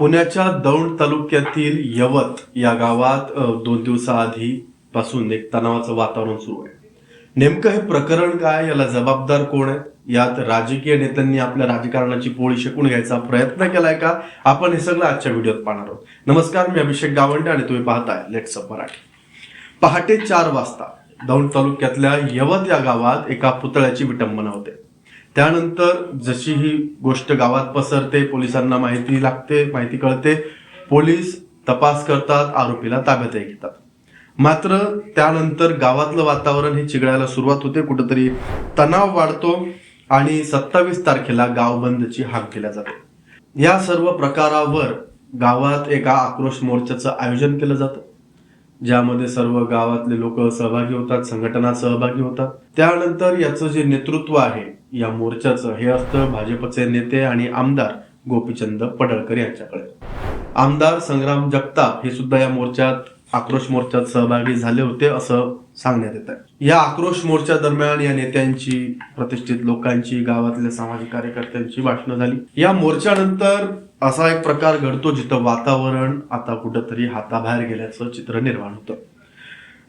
पुण्याच्या दौंड तालुक्यातील यवत या गावात दोन दिवसाआधी पासून एक तणावाचं वातावरण सुरू आहे. नेमकं हे प्रकरण काय? याला जबाबदार कोण आहे? यात राजकीय नेत्यांनी आपल्या राजकारणाची पोळी शिकून घ्यायचा प्रयत्न केलाय का? आपण हे सगळं आजच्या व्हिडिओत पाहणार आहोत. नमस्कार मी अभिषेक गावंडे आणि तुम्ही पाहताय लेट्स अप मराठी. पहाटे चार वाजता दौंड तालुक्यातल्या यवत या गावात एका पुतळ्याची विटंबना होते. त्यानंतर जशी ही गोष्ट गावात पसरते पोलिसांना माहिती लागते माहिती कळते पोलीस तपास करतात आरोपीला ताब्यातही घेतात. मात्र त्यानंतर गावातलं वातावरण हे चिघळायला सुरुवात होते कुठंतरी तणाव वाढतो आणि सत्तावीस तारखेला गाव बंदची हाक केल्या जाते. या सर्व प्रकारावर गावात एका आक्रोश मोर्चाचं आयोजन केलं जातं ज्यामध्ये सर्व गावातले लोक सहभागी होतात संघटना सहभागी होतात. त्यानंतर याचं जे नेतृत्व आहे या मोर्चाचं हे असतं भाजपचे नेते आणि आमदार गोपीचंद पडळकर यांच्याकडे. आमदार संग्राम जगताप हे सुद्धा या मोर्चात आक्रोश मोर्चात सहभागी झाले होते असं सांगण्यात येत आहे या आक्रोश मोर्चा दरम्यान या नेत्यांची प्रतिष्ठित लोकांची गावातल्या सामाजिक कार्यकर्त्यांची भाषणं झाली. या मोर्चानंतर असा एक प्रकार घडतो जिथं वातावरण आता कुठंतरी हाताबाहेर गेल्याचं चित्र निर्माण होतं.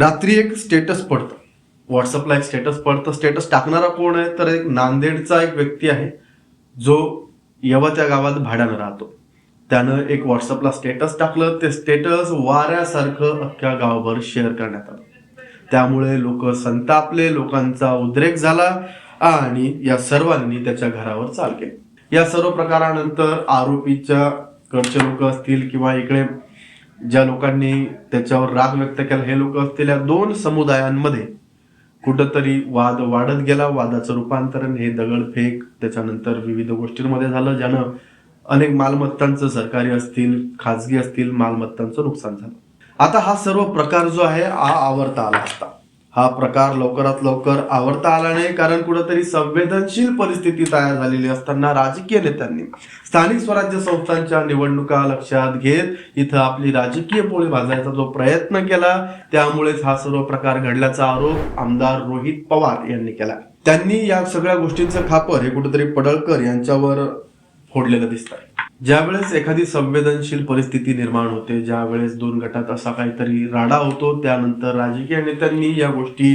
रात्री एक स्टेटस पडतं. व्हॉट्सअपला एक स्टेटस पडतं. स्टेटस टाकणारा कोण आहे? तर एक नांदेडचा एक व्यक्ती आहे जो यवत गावात भाड्यानं राहतो. त्यानं एक व्हॉट्सअपला स्टेटस टाकलं. ते स्टेटस वाऱ्यासारखं अख्ख्या गावभर शेअर करण्यात आलं. त्यामुळे लोक संतापले लोकांचा उद्रेक झाला आणि या सर्वांनी त्याच्या घरावर चाल केली. या सर्व प्रकारानंतर आरोपीच्या कडचे लोक असतील किंवा इकडे ज्या लोकांनी त्याच्यावर राग व्यक्त केला हे लोक असतील या दोन समुदायांमध्ये कुठंतरी वाद वाढत गेला. वादाचं रूपांतरण हे दगडफेक त्याच्यानंतर विविध गोष्टींमध्ये झालं ज्यानं अनेक मालमत्तांचं सरकारी असतील खाजगी असतील मालमत्तांचं नुकसान झालं. आता हा सर्व प्रकार जो आहे हा आवरता आला असता. हा प्रकार लवकरात लवकर आवडता आला नाही कारण कुठंतरी संवेदनशील परिस्थिती तयार झालेली असताना राजकीय नेत्यांनी स्थानिक स्वराज्य संस्थांच्या निवडणुका लक्षात घेत इथं आपली राजकीय पोळी भाजायचा जो प्रयत्न केला त्यामुळेच हा सर्व प्रकार घडल्याचा आरोप आमदार रोहित पवार यांनी केला. त्यांनी या सगळ्या गोष्टींचं खापर हे कुठेतरी पडळकर यांच्यावर फोडलेलं दिसत आहे ज्यावेळेस एखादी संवेदनशील परिस्थिती निर्माण होते ज्यावेळेस दोन गटात असा काहीतरी राडा होतो त्यानंतर राजकीय नेत्यांनी या गोष्टी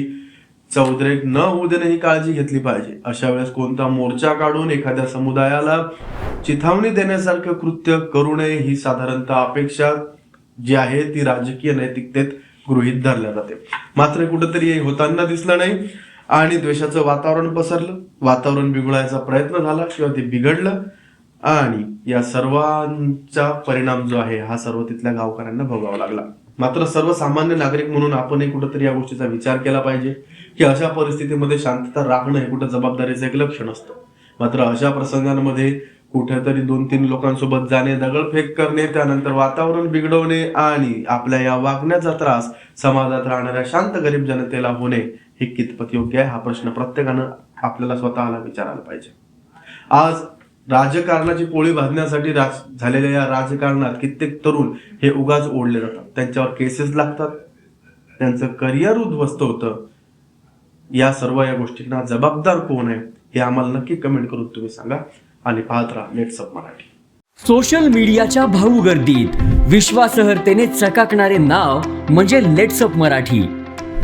चौद्रेक न होऊ देणे ही काळजी घेतली पाहिजे. अशा वेळेस कोणता मोर्चा काढून एखाद्या समुदायाला चिथावणी देण्यासारखं कृत्य करू नये ही साधारणतः अपेक्षा जी आहे ती राजकीय नैतिकतेत गृहीत धरल्या जाते. मात्र कुठंतरी हे होताना दिसलं नाही आणि द्वेषाचं वातावरण पसरलं. वातावरण बिघडायचा प्रयत्न झाला किंवा ते बिघडलं. आणि या सर्वांचा परिणाम जो आहे हा सर्व तिथल्या गावकऱ्यांना भोगावा लागला. मात्र सर्वसामान्य नागरिक म्हणून आपणही कुठंतरी या गोष्टीचा विचार केला पाहिजे की अशा परिस्थितीमध्ये शांतता राखणं हे कुठं जबाबदारीचं एक लक्षण असतं. मात्र अशा प्रसंगांमध्ये कुठेतरी दोन तीन लोकांसोबत जाणे दगडफेक करणे त्यानंतर वातावरण बिघडवणे आणि आपल्या या वागण्याचा त्रास समाजात राहणाऱ्या शांत गरीब जनतेला होणे हे कितपत योग्य आहे हा प्रश्न प्रत्येकानं आपल्याला स्वतःला विचारायला पाहिजे. आज राजकारणाची पोळी भाजण्यासाठी राज झालेल्या या राजकारणात कित्येक तरुण हे उगाच ओढले जातात. त्यांच्यावर केसेस लागतात. त्यांचं करिअर उद्ध्वस्त होतं. या सर्व या गोष्टींना जबाबदार कोण आहे हे आम्हाला नक्की कमेंट करून तुम्ही सांगा आणि पाहत राहा लेट्स अप मराठी. सोशल मीडियाच्या भाऊ गर्दीत विश्वासार्हतेने चकाकणारे नाव म्हणजे लेट्सअप मराठी.